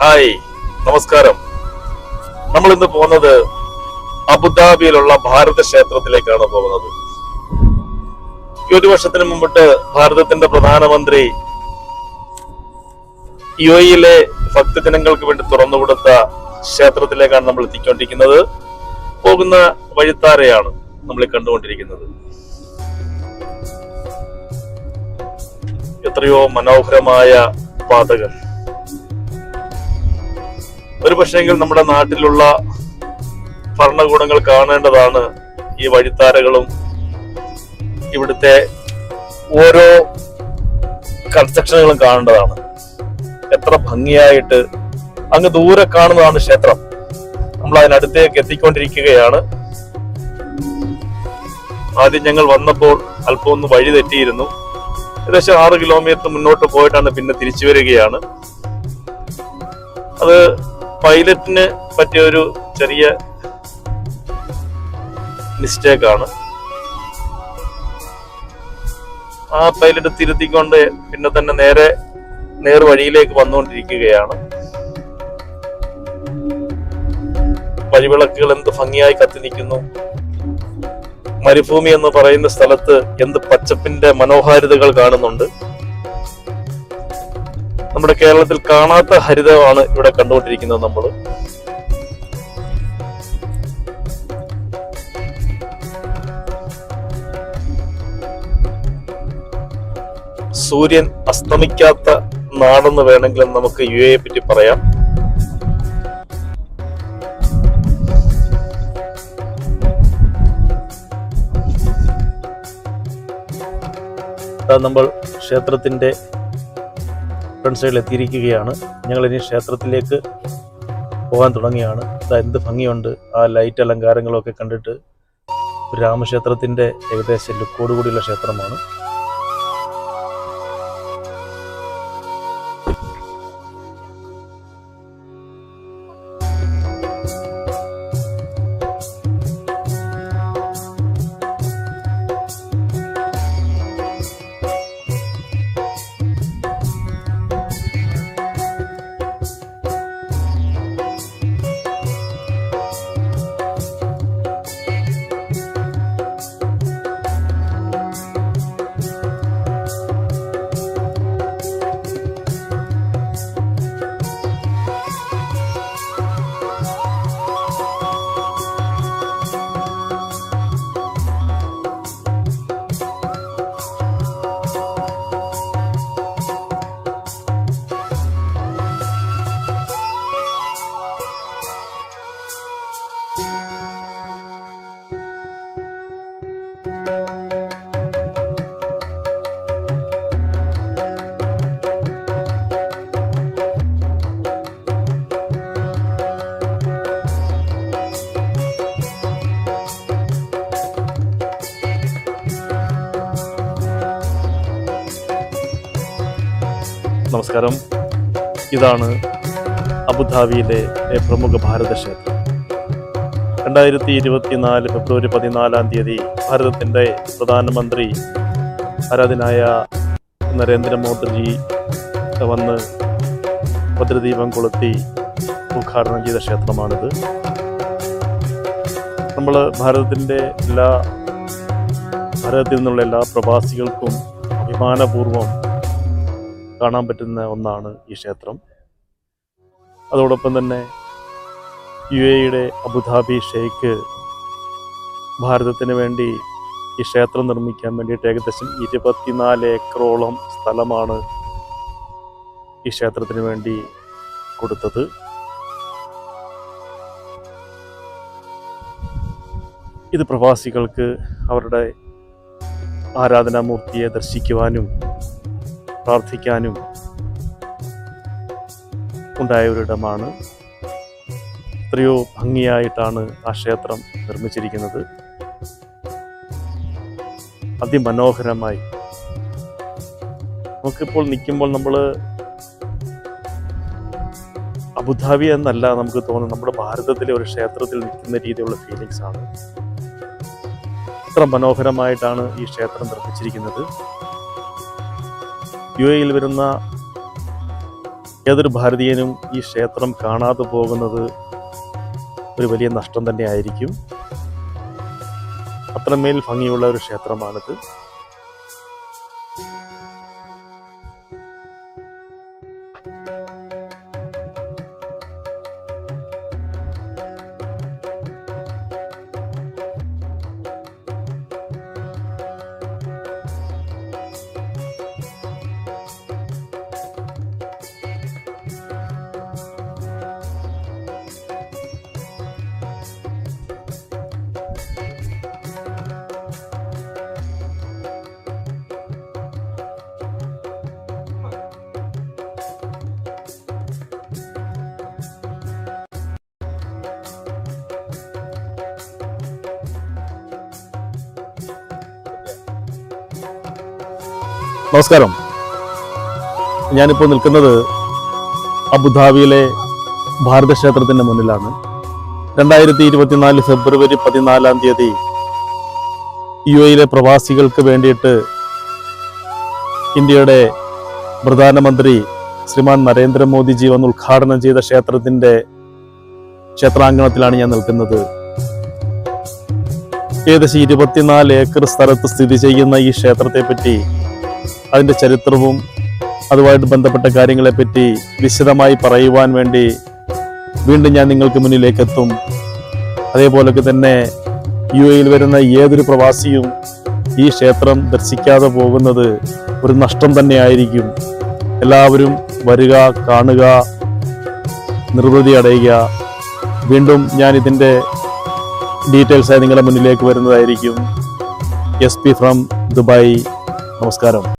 Hi നമസ്കാരം. നമ്മൾ ഇന്ന് പോകുന്നത് അബുദാബിയിലുള്ള ഭാരത ക്ഷേത്രത്തിലേക്കാണ് പോകുന്നത്. ഈ ഒരു വർഷത്തിന് മുമ്പിട്ട് ഭാരതത്തിന്റെ പ്രധാനമന്ത്രി യു എയിലെ ഭക്തജനങ്ങൾക്ക് വേണ്ടി തുറന്നുകൊടുത്ത ക്ഷേത്രത്തിലേക്കാണ് നമ്മൾ എത്തിക്കൊണ്ടിരിക്കുന്നത്. പോകുന്ന വഴിത്താരയാണ് നമ്മൾ കണ്ടുകൊണ്ടിരിക്കുന്നത്. എത്രയോ മനോഹരമായ പാതകൾ. ഒരു പക്ഷേങ്കിൽ നമ്മുടെ നാട്ടിലുള്ള ഭരണകൂടങ്ങൾ കാണേണ്ടതാണ് ഈ വഴിത്താരകളും ഇവിടുത്തെ ഓരോ കൺസ്ട്രക്ഷനുകളും കാണേണ്ടതാണ്. എത്ര ഭംഗിയായിട്ട് അങ്ങ് ദൂരെ കാണുന്നതാണ് ക്ഷേത്രം. നമ്മൾ അതിനടുത്തേക്ക് എത്തിക്കൊണ്ടിരിക്കുകയാണ്. ആദ്യം ഞങ്ങൾ വന്നപ്പോൾ അല്പം ഒന്ന് വഴി തെറ്റിയിരുന്നു. ഏകദേശം ആറ് കിലോമീറ്റർ മുന്നോട്ട് പോയിട്ടാണ് പിന്നെ തിരിച്ചു വരികയാണ്. അത് പൈലറ്റിന് പറ്റിയ ഒരു ചെറിയ മിസ്റ്റേക്കാണ്. ആ പൈലറ്റ് തിരുത്തിക്കൊണ്ട് പിന്നെ തന്നെ നേരെ നേർ വഴിയിലേക്ക് വന്നുകൊണ്ടിരിക്കുകയാണ്. വഴിവിളക്കുകൾ എന്ത് ഭംഗിയായി കത്തി നിൽക്കുന്നു. മരുഭൂമി എന്ന് പറയുന്ന സ്ഥലത്ത് എന്ത് പച്ചപ്പിന്റെ മനോഹാരിതകൾ കാണുന്നുണ്ട്. നമ്മുടെ കേരളത്തിൽ കാണാത്ത ഹരിതമാണ് ഇവിടെ കണ്ടുകൊണ്ടിരിക്കുന്നത് നമ്മൾ സൂര്യൻ അസ്തമിക്കാത്ത നാടെന്ന് വേണമെങ്കിലും നമുക്ക് യു എയെ പറ്റി പറയാം. നമ്മൾ ക്ഷേത്രത്തിന്റെ ഫ്രണ്ട് സൈഡിൽ എത്തിയിരിക്കുകയാണ്. ഞങ്ങൾ ഇനി ക്ഷേത്രത്തിലേക്ക് പോകാൻ തുടങ്ങിയാണ്. ദാ എന്ത് ഭംഗിയുണ്ട്. ആ ലൈറ്റ് അലങ്കാരങ്ങളൊക്കെ കണ്ടിട്ട് രാമക്ഷേത്രത്തിന്റെ ഏകദേശം ലുക്കോടുകൂടിയുള്ള ക്ഷേത്രമാണ്. നമസ്കാരം. ഇതാണ് അബുദാബിയിലെ പ്രമുഖ ഭാരത ക്ഷേത്രം രണ്ടായിരത്തി ഇരുപത്തിനാല് ഫെബ്രുവരി പതിനാലാം തീയതി ഭാരതത്തിന്റെ പ്രധാനമന്ത്രി ആരാധനായ നരേന്ദ്രമോദിജി വന്ന് ഭദ്രദീപം കൊളുത്തി ഉദ്ഘാടനം ചെയ്ത ക്ഷേത്രമാണിത്. നമ്മൾ ഭാരതത്തിന്റെ എല്ലാ ഭാരതത്തിൽ നിന്നുള്ള എല്ലാ പ്രവാസികൾക്കും അഭിമാനപൂർവം കാണാൻ പറ്റുന്ന ഒന്നാണ് ഈ ക്ഷേത്രം. അതോടൊപ്പം തന്നെ യു എയുടെ അബുദാബി ഷെയ്ക്ക് ഭാരതത്തിന് വേണ്ടി ഈ ക്ഷേത്രം നിർമ്മിക്കാൻ വേണ്ടിയിട്ട് ഏകദേശം ഇരുപത്തിനാല് ഏക്കറോളം സ്ഥലമാണ് ഈ ക്ഷേത്രത്തിന് വേണ്ടി കൊടുത്തത്. ഇത് പ്രവാസികൾക്ക് അവരുടെ ആരാധനാമൂർത്തിയെ ദർശിക്കുവാനും പ്രാർത്ഥിക്കാനും ഉണ്ടായ ഒരിടമാണ്. എത്രയോ ഭംഗിയായിട്ടാണ് ആ ക്ഷേത്രം നിർമ്മിച്ചിരിക്കുന്നത്. അതിമനോഹരമായി. നമുക്കിപ്പോൾ നിൽക്കുമ്പോൾ നമ്മൾ അബുദാബി എന്നല്ല നമുക്ക് തോന്നുന്നത്. നമ്മുടെ ഭാരതത്തിലെ ഒരു ക്ഷേത്രത്തിൽ നിൽക്കുന്ന രീതിയിലുള്ള ഫീലിങ്സ് ആണ്. ഇത്ര മനോഹരമായിട്ടാണ് ഈ ക്ഷേത്രം നിർമ്മിച്ചിരിക്കുന്നത്. യു എയിൽ വരുന്ന ഏതൊരു ഭാരതീയനും ഈ ക്ഷേത്രം കാണാതെ പോകുന്നത് ഒരു വലിയ നഷ്ടം തന്നെ ആയിരിക്കും. അത്രമേൽ ഭംഗിയുള്ള ഒരു ക്ഷേത്രമാണിത്. നമസ്കാരം. ഞാനിപ്പോൾ നിൽക്കുന്നത് അബുദാബിയിലെ ഭാരതക്ഷേത്രത്തിന്റെ മുന്നിലാണ്. രണ്ടായിരത്തി ഇരുപത്തിനാല് ഫെബ്രുവരി പതിനാലാം തീയതി യു എയിലെ പ്രവാസികൾക്ക് വേണ്ടിയിട്ട് ഇന്ത്യയുടെ പ്രധാനമന്ത്രി ശ്രീമാൻ നരേന്ദ്രമോദിജി വന്ന് ഉദ്ഘാടനം ചെയ്ത ക്ഷേത്രത്തിന്റെ ക്ഷേത്രാങ്കണത്തിലാണ് ഞാൻ നിൽക്കുന്നത്. ഏകദേശം ഇരുപത്തിനാല് ഏക്കർ സ്ഥലത്ത് സ്ഥിതി ചെയ്യുന്ന ഈ ക്ഷേത്രത്തെപ്പറ്റി അതിന്റെ ചരിത്രവും അതുമായിട്ട് ബന്ധപ്പെട്ട കാര്യങ്ങളെപ്പറ്റി വിശദമായി പറയുവാൻ വേണ്ടി വീണ്ടും ഞാൻ നിങ്ങൾക്ക് മുന്നിലേക്ക് എത്തും അതേപോലൊക്കെ തന്നെ യു എയിൽ വരുന്ന ഏതൊരു പ്രവാസിയും ഈ ക്ഷേത്രം ദർശിക്കാതെ പോകുന്നത് ഒരു നഷ്ടം തന്നെയായിരിക്കും. എല്ലാവരും വരിക കാണുക നിർവൃതി അടയുക. വീണ്ടും ഞാൻ ഇതിന്റെ ഡീറ്റെയിൽസായി നിങ്ങളുടെ മുന്നിലേക്ക് വരുന്നതായിരിക്കും. S P from Dubai. നമസ്കാരം.